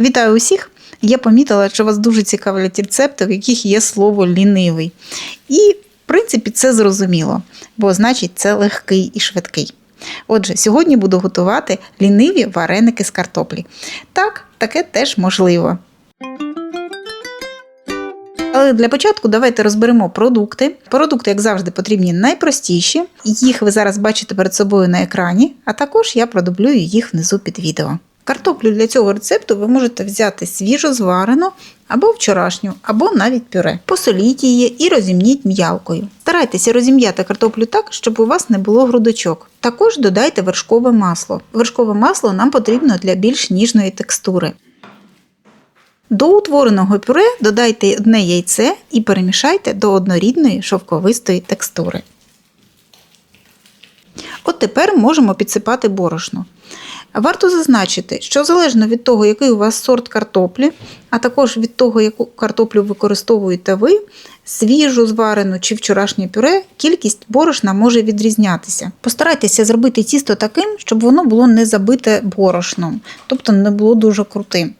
Вітаю усіх! Я помітила, що вас дуже цікавлять рецепти, в яких є слово лінивий. І, в принципі, це зрозуміло, бо значить це легкий і швидкий. Отже, сьогодні буду готувати ліниві вареники з картоплі. Так, таке теж можливо. Але для початку давайте розберемо продукти. Продукти, як завжди, потрібні найпростіші. Їх ви зараз бачите перед собою на екрані, а також я продублюю їх внизу під відео. Картоплю для цього рецепту ви можете взяти свіжо зварену або вчорашню, або навіть пюре. Посоліть її і розімніть м'ялкою. Старайтеся розім'яти картоплю так, щоб у вас не було грудочок. Також додайте вершкове масло. Вершкове масло нам потрібно для більш ніжної текстури. До утвореного пюре додайте одне яйце і перемішайте до однорідної шовковистої текстури. От тепер можемо підсипати борошно. Варто зазначити, що залежно від того, який у вас сорт картоплі, а також від того, яку картоплю використовуєте ви, свіжу, зварену чи вчорашнє пюре, кількість борошна може відрізнятися. Постарайтеся зробити тісто таким, щоб воно було не забите борошном, тобто не було дуже крутим.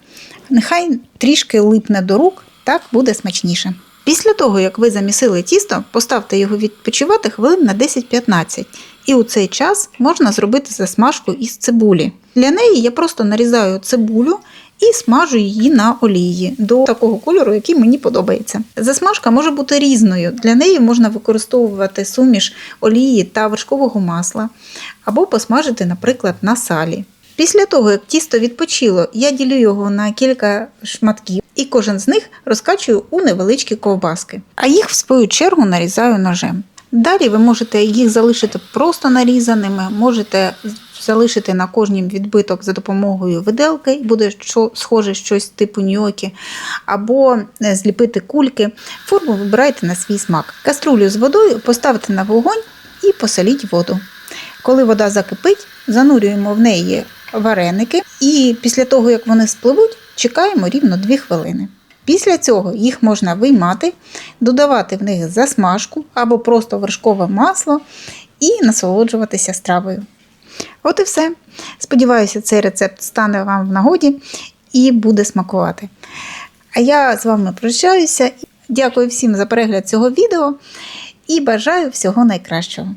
Нехай трішки липне до рук, так буде смачніше. Після того, як ви замісили тісто, поставте його відпочивати хвилин на 10-15. І у цей час можна зробити засмажку із цибулі. Для неї я просто нарізаю цибулю і смажу її на олії до такого кольору, який мені подобається. Засмажка може бути різною. Для неї можна використовувати суміш олії та вершкового масла, або посмажити, наприклад, на салі. Після того, як тісто відпочило, я ділю його на кілька шматків і кожен з них розкачую у невеличкі ковбаски, а їх в свою чергу нарізаю ножем. Далі ви можете їх залишити просто нарізаними, можете залишити на кожній відбиток за допомогою виделки, буде схоже щось типу ньокі, або е, зліпити кульки. Форму вибирайте на свій смак. Каструлю з водою поставте на вогонь і посоліть воду. Коли вода закипить, занурюємо в неї вареники, і після того, як вони спливуть, чекаємо рівно 2 хвилини. Після цього їх можна виймати, додавати в них засмажку або просто вершкове масло і насолоджуватися стравою. От і все. Сподіваюся, цей рецепт стане вам в нагоді і буде смакувати. А я з вами прощаюся. Дякую всім за перегляд цього відео і бажаю всього найкращого.